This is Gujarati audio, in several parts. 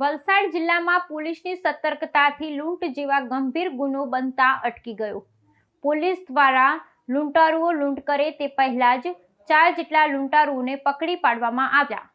વલસાડ જિલ્લામાં પોલીસની સતર્કતાથી લૂંટ જેવા ગંભીર ગુનો બનતા અટકી ગયો. પોલીસ દ્વારા લૂંટારુઓ લૂંટ કરે તે પહેલા જ ચાર જેટલા લૂંટારુઓને પકડી પાડવામાં આવ્યા.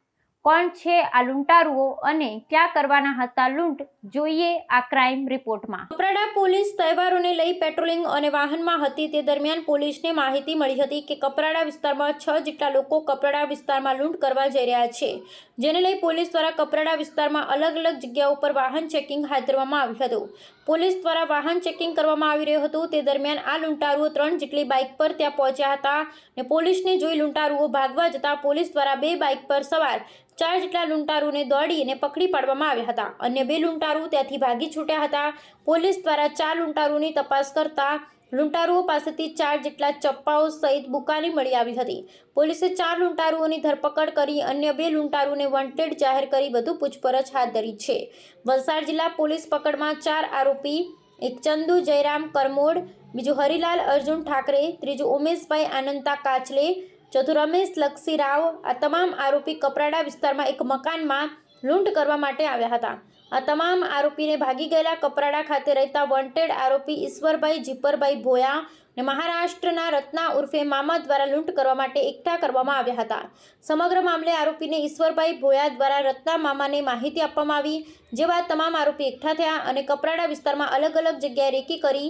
કોણ છે આ લૂંટારુઓ અને ક્યાં કરવાના હતા લૂંટ, જોઈએ આ ક્રાઇમ રિપોર્ટમાં. કપરાડા પોલીસ તહેવારોને લઈ પેટ્રોલિંગ અને વાહનમાં હતી તે દરમિયાન પોલીસને માહિતી મળી હતી કે કપરાડા વિસ્તારમાં છ જેટલા લોકો કપરાડા વિસ્તારમાં લૂંટ કરવા જઈ રહ્યા છે. જેને લઈ પોલીસ દ્વારા કપરાડા વિસ્તારમાં અલગ અલગ જગ્યાઓ પર વાહન ચેકિંગ હાથ ધરવામાં આવ્યું હતું. પોલીસ દ્વારા વાહન ચેકિંગ કરવામાં આવી રહ્યું હતું. તે દરમિયાન આ લૂંટારુઓ ત્રણ જેટલી બાઇક પર ત્યાં પહોંચ્યા હતા ને પોલીસને જોઈ લૂંટારુઓ ભાગવા જતા પોલીસ દ્વારા બે બાઇક પર સવાર ચાર જેટલા લૂંટારુને દોડીને પકડી પાડવામાં આવ્યા હતા. અન્ય બે લૂંટારુ ત્યાંથી ભાગી છૂટ્યા હતા. પોલીસ દ્વારા ચાર લૂંટારુની તપાસ કરતા લૂંટારુઓ પાસેથી ચાર જેટલા ચપ્પાઓ સહિત બુકાની મળી આવી હતી. પોલીસે ચાર લૂંટારુઓની ધરપકડ કરી અન્ય બે લૂંટારુને વોન્ટેડ જાહેર કરી વધુ પૂછપરછ હાથ ધરી છે. વલસાડ જિલ્લા પોલીસ પકડમાં ચાર આરોપી, એક ચંદુ, જયરામ, કરમોડ, બીજું હરિલાલ, અર્જુન ઠાકરે, ત્રીજું ઉમેશભાઈ આનંતા કાચલે, ચોથું રમેશ લક્ષી રાવ, આ તમામ આરોપી કપરાડા વિસ્તારમાં એક મકાનમાં લૂંટ કરવા માટે આવ્યા હતા. આ તમામ આરોપીને ભાગી ગયેલા કપરાડા ખાતે રહેતા વોન્ટેડ આરોપી ઈશ્વરભાઈ જીપરભાઈ ભોયા અને મહારાષ્ટ્રના રત્ના ઉર્ફે મામા દ્વારા લૂંટ કરવા માટે એકઠા કરવામાં આવ્યા હતા. સમગ્ર મામલે આરોપીને ઈશ્વરભાઈ ભોયા દ્વારા રત્ના મામાને માહિતી આપવામાં આવી, જેવા તમામ આરોપી એકઠા થયા અને કપરાડા વિસ્તારમાં અલગ અલગ જગ્યાએ રેકી કરી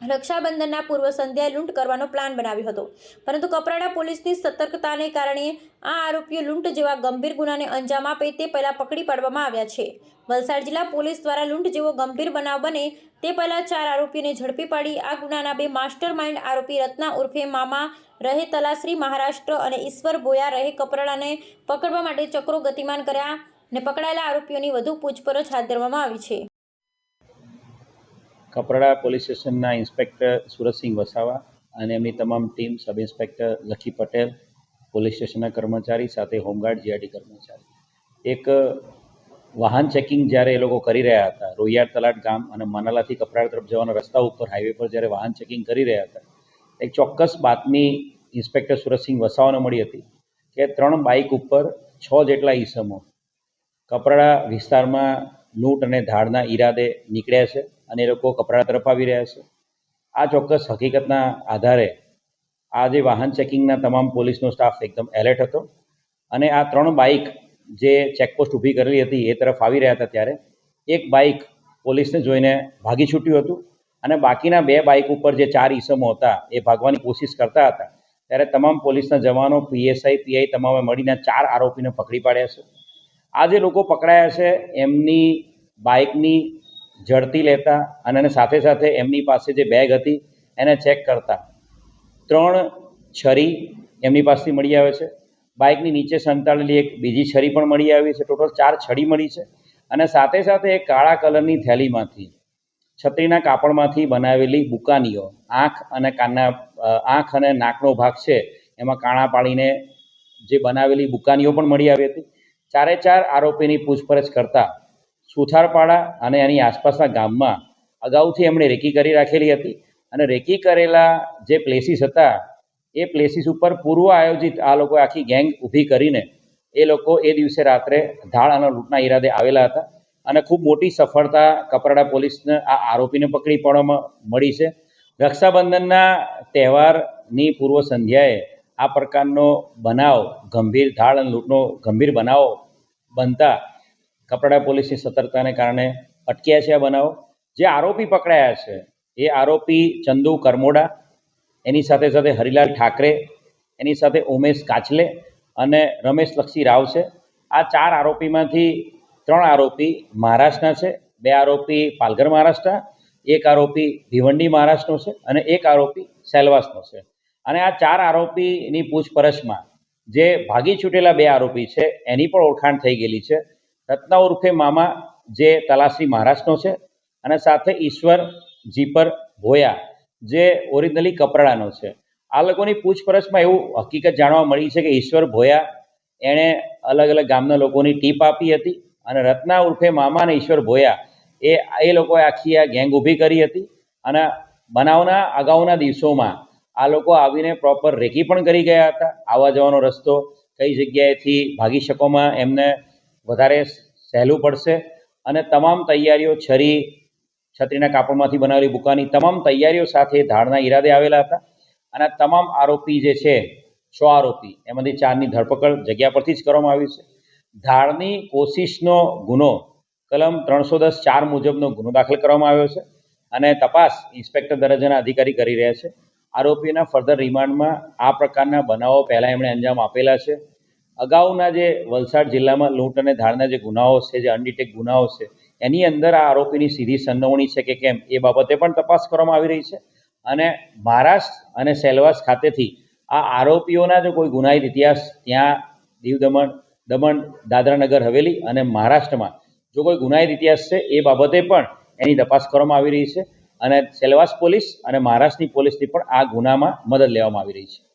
રક્ષાબંધનના પૂર્વ સંધ્યાએ લૂંટ કરવાનો પ્લાન બનાવ્યો હતો. પરંતુ કપરાડા પોલીસની સતર્કતાને કારણે આ આરોપીઓ લૂંટ જેવા ગંભીર ગુનાને અંજામ આપે તે પહેલાં પકડી પાડવામાં આવ્યા છે. વલસાડ જિલ્લા પોલીસ દ્વારા લૂંટ જેવો ગંભીર બનાવ બને તે પહેલાં ચાર આરોપીઓને ઝડપી પાડી આ ગુનાના બે માસ્ટર માઇન્ડ આરોપી રત્ના ઉર્ફે મામા રહે તલાશ્રી મહારાષ્ટ્ર અને ઈશ્વર ભોયા રહે કપરાડાને પકડવા માટે ચક્રો ગતિમાન કર્યા અને પકડાયેલા આરોપીઓની વધુ પૂછપરછ હાથ ધરવામાં આવી છે. કપરાડા પોલીસ સ્ટેશનના ઇન્સ્પેક્ટર સુરતસિંહ વસાવા અને એમની તમામ ટીમ સબ ઇન્સ્પેક્ટર લખી પટેલ, પોલીસ સ્ટેશનના કર્મચારી સાથે હોમગાર્ડ, જીઆરડી કર્મચારી. એક, વાહન ચેકિંગ જ્યારે એ લોકો કરી રહ્યા હતા, રોહિયાર તલાટ ગામ અને મનાલાથી કપરાડા તરફ જવાના રસ્તા ઉપર હાઈવે પર જ્યારે વાહન ચેકિંગ કરી રહ્યા હતા, એક ચોક્કસ બાતમી ઇન્સ્પેક્ટર સુરતસિંહ વસાવાને મળી હતી કે ત્રણ બાઇક ઉપર છ જેટલા ઈસમો કપરાડા વિસ્તારમાં લૂંટ અને ધાડના ઈરાદે નીકળ્યા છે. અને એ લોકો કપરાડા તરફ આવી રહ્યા છે. આ ચોક્કસ હકીકતના આધારે આ જે વાહન ચેકિંગના તમામ પોલીસનો સ્ટાફ એકદમ એલર્ટ હતો અને આ ત્રણ બાઇક જે ચેકપોસ્ટ ઊભી કરેલી હતી એ તરફ આવી રહ્યા હતા ત્યારે એક બાઇક પોલીસને જોઈને ભાગી છૂટ્યું હતું અને બાકીના બે બાઇક ઉપર જે ચાર ઈસમો હતા એ ભાગવાની કોશિશ કરતા હતા. ત્યારે તમામ પોલીસના જવાનો, પીએસઆઈ, પીઆઈ તમામે મળીને ચાર આરોપીને પકડી પાડ્યા છે. આ જે લોકો પકડાયા છે, એમની બાઇકની ઝડતી લેતા અને એને સાથે સાથે એમની પાસે જે બેગ હતી, એને ચેક કરતા. ત્રણ છરી એમની પાસેથી મળી આવે છે. બાઇકની નીચે સંતાડેલી એક બીજી છરી પણ મળી આવી છે. ટોટલ ચાર છડી મળી છે અને સાથે સાથે એક કાળા કલરની થેલીમાંથી, છત્રીના કાપડમાંથી બનાવેલી બુકાનીઓ, આંખ અને કાનના આંખ અને નાકનો ભાગ છે, એમાં કાણા પાડીને જે બનાવેલી બુકાનીઓ પણ મળી આવી હતી. ચારે ચાર આરોપીની પૂછપરછ કરતા સુથારપાડા અને એની આસપાસના ગામમાં અગાઉથી એમણે રેકી કરી રાખેલી હતી. અને રેકી કરેલા જે પ્લેસીસ હતા, એ પ્લેસીસ ઉપર પૂર્વ આયોજિત આ લોકો આખી ગેંગ ઊભી કરીને એ લોકો એ દિવસે રાત્રે ધાળ અને લૂંટના ઈરાદે આવેલા હતા. અને ખૂબ મોટી સફળતા કપરાડા પોલીસને આ આરોપીને પકડી પાડવામાં મળી છે. રક્ષાબંધનના તહેવારની પૂર્વ સંધ્યાએ આ પ્રકારનો બનાવ, ગંભીર ધાળ અને લૂંટનો ગંભીર બનાવ બનતા કપરાડા પોલીસની સતર્કતાને કારણે અટક્યા છે આ બનાવ. જે આરોપી પકડાયા છે, એ આરોપી ચંદુ કરમોડા, એની સાથે સાથે હરિલાલ ઠાકરે, એની સાથે ઉમેશ કાચલે અને રમેશ લક્ષી રાવ છે. આ ચાર આરોપીમાંથી ત્રણ આરોપી મહારાષ્ટ્રના છે, બે આરોપી પાલઘર મહારાષ્ટ્ર એક આરોપી ભિવંડી મહારાષ્ટ્રનો છે અને એક આરોપી સેલવાસનો છે. અને આ ચાર આરોપીની પૂછપરછમાં જે ભાગી છૂટેલા બે આરોપી છે, એની પણ ઓળખાણ થઈ ગયેલી છે. રત્ના ઉર્ફે મામા જે તલાશ્રી મહારાષ્ટ્રનો છે અને સાથે ઈશ્વર જીપર ભોયા જે ઓરિજિનલી કપરાડાનો છે. આ લોકોની પૂછપરછમાં એવું હકીકત જાણવા મળી છે કે ઈશ્વર ભોયા એણે અલગ અલગ ગામના લોકોની ટીપ આપી હતી અને રત્ના ઉર્ફે મામા અને ઈશ્વર ભોયા એ એ લોકોએ આખી આ ગેંગ ઊભી કરી હતી અને બનાવના અગાઉના દિવસોમાં આ લોકો આવીને પ્રોપર રેકી પણ કરી ગયા હતા. આવવા જવાનો રસ્તો કઈ જગ્યાએથી ભાગી શકોમાં એમને વધારે સહેલું પડશે. અને તમામ તૈયારીઓ છરી, છત્રીના કાપડમાંથી બનાવેલી બુકાની તમામ તૈયારીઓ સાથે ધાડના ઈરાદે આવેલા હતા. અને તમામ આરોપી જે છે છ આરોપી, એમાંથી ચારની ધરપકડ જગ્યા પરથી જ કરવામાં આવી છે. ધાડની કોશિશનો ગુનો, કલમ ત્રણસો દસ ચાર મુજબનો ગુનો દાખલ કરવામાં આવ્યો છે. અને તપાસ ઇન્સ્પેક્ટર દરજ્જાના અધિકારી કરી રહ્યા છે. આરોપીના ફર્ધર રિમાન્ડમાં આ પ્રકારના બનાવો પહેલાં એમણે અંજામ આપેલા છે. અગાઉના જે વલસાડ જિલ્લામાં લૂંટ અને ધારના જે ગુનાઓ છે, જે અનડિટેક ગુનાઓ છે, એની અંદર આ આરોપીની સીધી સંડોવણી છે કે કેમ, એ બાબતે પણ તપાસ કરવામાં આવી રહી છે. અને મહારાષ્ટ્ર અને સેલવાસ ખાતેથી આ આરોપીઓના જો કોઈ ગુનાહિત ઇતિહાસ ત્યાં દીવ દમણ દમણ, દાદરાનગર, હવેલી અને મહારાષ્ટ્રમાં જો કોઈ ગુનાહિત ઇતિહાસ છે, એ બાબતે પણ એની તપાસ કરવામાં આવી રહી છે. અને સેલવાસ પોલીસ અને મહારાષ્ટ્રની પોલીસની પણ આ ગુનામાં મદદ લેવામાં આવી રહી છે.